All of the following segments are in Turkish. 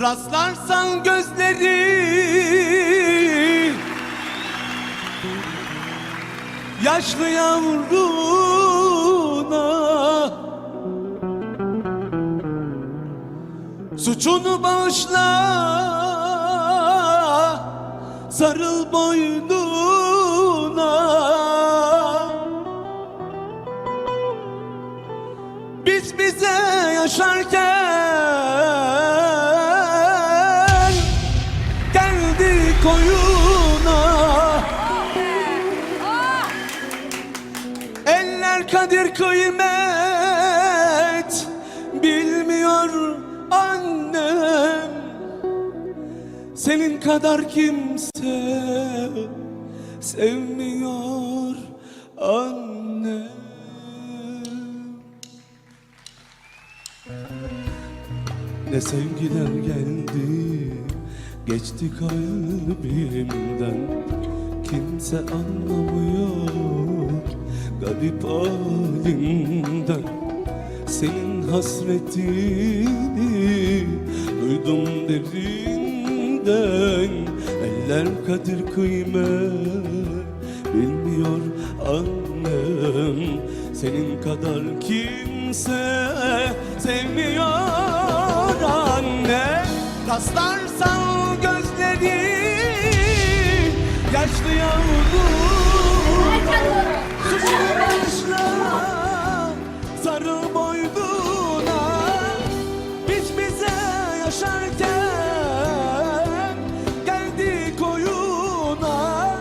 Rastlarsan gözleri. Yaşlı yavruna. Suçunu bağışla. Sarıl boynuna. Biz bize yaşarken Geldik oyuna Eller kadir kıymet Bilmiyor annem. Senin kadar kimse Sevmiyor annem. Ne sevgiler geldi Geçti kalbimden Kimse anlamıyor Garip halimden Senin hasretini Duydum derinden. Eller kadir kıymet Bilmiyor annem. Senin kadar kimse Sevmiyor anne Rastlarsan gözleri Yaşlı yavrum Suçlu başla Sarı boynuna. Biz bize yaşarken Geldik oyuna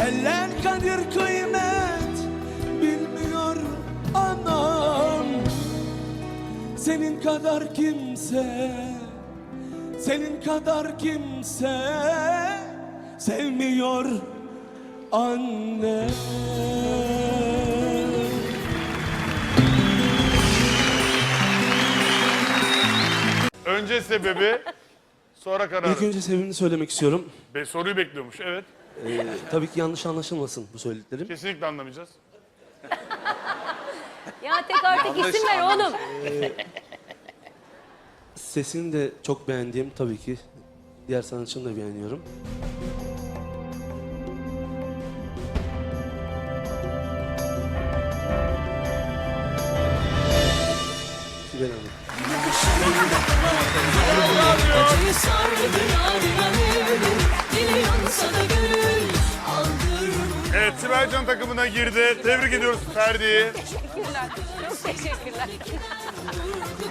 Eller kadir kıymet Bilmiyor anam. Senin kadar kimse Senin kadar kimse Sevmiyor anne Önce sebebi, sonra İlk kararı. önce sebebini söylemek istiyorum. Be soruyu bekliyormuş, evet. Ee, tabii ki yanlış anlaşılmasın bu söylediklerim. Kesinlikle anlamayacağız. Ya tek artık isim ver oğlum. Sesini de çok beğendiğim tabii ki. Diğer sanatçını da beğeniyorum. Sibel Hanım. Acıyı sardı yarına evde Dili yansa da gönül aldırma Evet, Sibelcan takımına girdi. Tebrik ediyoruz Ferdi'yi. Teşekkürler. Çok teşekkürler. Vurdu